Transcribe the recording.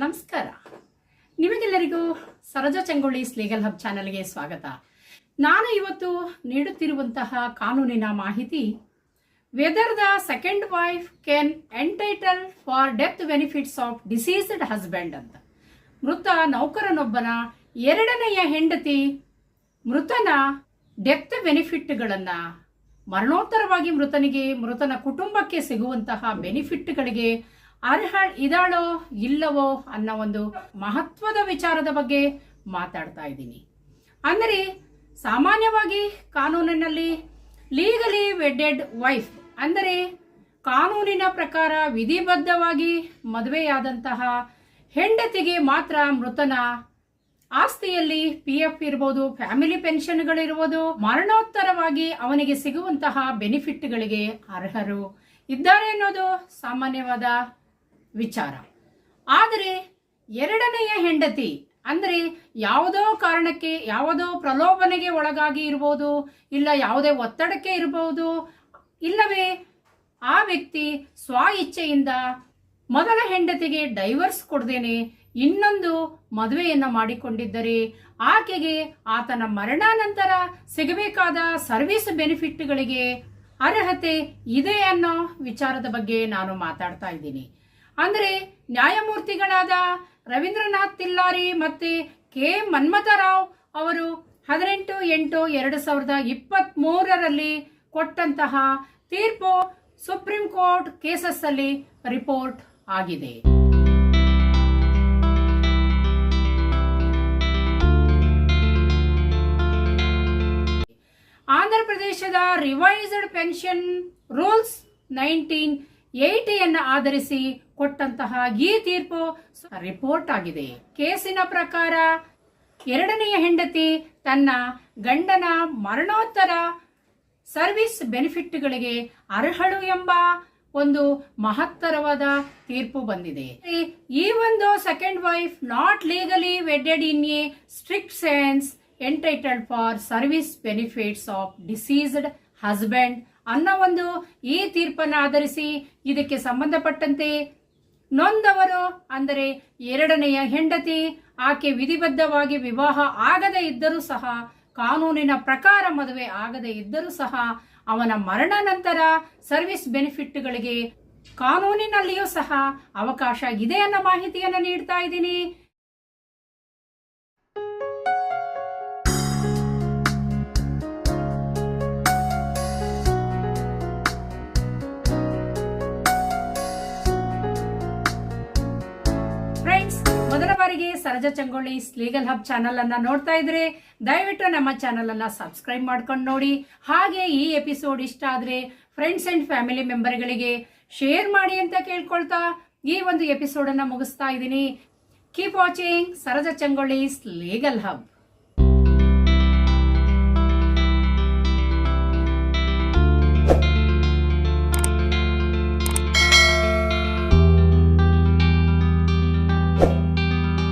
ನಮಸ್ಕಾರ. ನಿಮಗೆಲ್ಲರಿಗೂ Saroja Changolli legal hub ಚಾನೆಲ್ಗೆ ಸ್ವಾಗತ. ನಾನು ಇವತ್ತು ನೀಡುತ್ತಿರುವಂತಹ ಕಾನೂನಿನ ಮಾಹಿತಿ whether the second wife can entitle for death benefits of deceased husband ಅಂತ. ಮೃತ ನೌಕರನೊಬ್ಬನ ಎರಡನೆಯ ಹೆಂಡತಿ ಮೃತನ ಡೆತ್ ಬೆನಿಫಿಟ್ಗಳನ್ನು ಮರಣೋತ್ತರವಾಗಿ ಮೃತನಿಗೆ, ಮೃತನ ಕುಟುಂಬಕ್ಕೆ ಸಿಗುವಂತಹ ಬೆನಿಫಿಟ್ಗಳಿಗೆ ಅರ್ಹ ಇದಾಳೋ ಇಲ್ಲವೋ ಅನ್ನೋ ಒಂದು ಮಹತ್ವದ ವಿಚಾರದ ಬಗ್ಗೆ ಮಾತಾಡ್ತಾ ಇದ್ದೀನಿ. ಅಂದರೆ ಸಾಮಾನ್ಯವಾಗಿ ಕಾನೂನಿನಲ್ಲಿ ಲೀಗಲಿ ವೆಡ್ಡೆಡ್ ವೈಫ್ ಅಂದರೆ ಕಾನೂನಿನ ಪ್ರಕಾರ ವಿಧಿಬದ್ಧವಾಗಿ ಮದುವೆಯಾದಂತಹ ಹೆಂಡತಿಗೆ ಮಾತ್ರ ಮೃತನ ಆಸ್ತಿಯಲ್ಲಿ ಪಿ ಎಫ್ ಇರ್ಬೋದು ಫ್ಯಾಮಿಲಿ ಪೆನ್ಷನ್ಗಳಿರ್ಬೋದು ಮರಣೋತ್ತರವಾಗಿ ಅವನಿಗೆ ಸಿಗುವಂತಹ ಬೆನಿಫಿಟ್ಗಳಿಗೆ ಅರ್ಹರು ಇದ್ದಾರೆ ಅನ್ನೋದು ಸಾಮಾನ್ಯವಾದ ವಿಚಾರ. ಆದರೆ ಎರಡನೆಯ ಹೆಂಡತಿ ಅಂದರೆ ಯಾವುದೋ ಕಾರಣಕ್ಕೆ, ಯಾವುದೋ ಪ್ರಲೋಭನೆಗೆ ಒಳಗಾಗಿ ಇರ್ಬೋದು, ಇಲ್ಲ ಯಾವುದೇ ಒತ್ತಡಕ್ಕೆ ಇರಬಹುದು ಇಲ್ಲವೇ ಆ ವ್ಯಕ್ತಿ ಸ್ವ ಇಚ್ಛೆಯಿಂದ ಮೊದಲ ಹೆಂಡತಿಗೆ ಡೈವರ್ಸ್ ಕೊಡ್ದೇನೆ ಇನ್ನೊಂದು ಮದುವೆಯನ್ನು ಮಾಡಿಕೊಂಡಿದ್ದರೆ, ಆಕೆಗೆ ಆತನ ಮರಣಾನಂತರ ಸಿಗಬೇಕಾದ ಸರ್ವಿಸ್ ಬೆನಿಫಿಟ್ಗಳಿಗೆ ಅರ್ಹತೆ ಇದೆ ಅನ್ನೋ ವಿಚಾರದ ಬಗ್ಗೆ ನಾನು ಮಾತಾಡ್ತಾ ಇದ್ದೀನಿ. ಅಂದರೆ ನ್ಯಾಯಮೂರ್ತಿಗಳಾದ ರವೀಂದ್ರನಾಥ್ ತಿಲ್ಲಾರಿ ಮತ್ತೆ ಕೆ. ಮನ್ಮಥರಾವ್ ಅವರು ಹದಿನೆಂಟು ಎಂಟು ಎರಡು ಸಾವಿರದ ಇಪ್ಪತ್ತ್ ಮೂರರಲ್ಲಿ ಕೊಟ್ಟಂತಹ ತೀರ್ಪು ಸುಪ್ರೀಂ ಕೋರ್ಟ್ ಕೇಸಸ್ ಅಲ್ಲಿ ರಿಪೋರ್ಟ್ ಆಗಿದೆ. ಆಂಧ್ರ ಪ್ರದೇಶದ ರಿವೈಸ್ಡ್ ಪೆನ್ಷನ್ ರೂಲ್ಸ್ ನೈನ್ಟೀನ್ ಏಟಿಯನ್ನ ಆಧರಿಸಿ ಕೊಟ್ಟಂತಹ ಈ ತೀರ್ಪು ರಿಪೋರ್ಟ್ ಆಗಿದೆ. ಕೇಸಿನ ಪ್ರಕಾರ ಎರಡನೆಯ ಹೆಂಡತಿ ತನ್ನ ಗಂಡನ ಮರಣೋತ್ತರ ಸರ್ವಿಸ್ ಬೆನಿಫಿಟ್ಗಳಿಗೆ ಅರ್ಹಳು ಎಂಬ ಒಂದು ಮಹತ್ತರವಾದ ತೀರ್ಪು ಬಂದಿದೆ. ಈ ಒಂದು second wife not legally wedded in a strict sense entitled for service benefits of deceased husband ಅನ್ನೋ ಒಂದು ಈ ತೀರ್ಪನ್ನು ಆಧರಿಸಿ ಇದಕ್ಕೆ ಸಂಬಂಧಪಟ್ಟಂತೆ ನೊಂದವರು, ಅಂದರೆ ಎರಡನೆಯ ಹೆಂಡತಿ, ಆಕೆ ವಿಧಿಬದ್ಧವಾಗಿ ವಿವಾಹ ಆಗದೇ ಇದ್ದರೂ ಸಹ, ಕಾನೂನಿನ ಪ್ರಕಾರ ಮದುವೆ ಆಗದೇ ಇದ್ದರೂ ಸಹ, ಅವನ ಮರಣ ನಂತರ ಸರ್ವಿಸ್ ಬೆನಿಫಿಟ್ಗಳಿಗೆ ಕಾನೂನಿನಲ್ಲಿಯೂ ಸಹ ಅವಕಾಶ ಇದೆ ಅನ್ನೋ ಮಾಹಿತಿಯನ್ನು ನೀಡ್ತಾ ಇದ್ದೀನಿ. ಮೊದಲ ಬಾರಿಗೆ Saraja Changolli legal hub channel ಅನ್ನ ನೋಡ್ತಾ ಇದ್ರೆ ದಯವಿಟ್ಟು ನಮ್ಮ ಚಾನಲ್ ಅನ್ನ ಸಬ್ಸ್ಕ್ರೈಬ್ ಮಾಡ್ಕೊಂಡು ನೋಡಿ. ಹಾಗೆ ಈ ಎಪಿಸೋಡ್ ಇಷ್ಟ ಆದ್ರೆ ಫ್ರೆಂಡ್ಸ್ ಅಂಡ್ ಫ್ಯಾಮಿಲಿ ಮೆಂಬರ್ಗಳಿಗೆ ಶೇರ್ ಮಾಡಿ ಅಂತ ಕೇಳ್ಕೊಳ್ತಾ ಈ ಒಂದು ಎಪಿಸೋಡ್ ಅನ್ನ ಮುಗಿಸ್ತಾ ಇದ್ದೀನಿ. Keep watching Saraja Changolli legal hub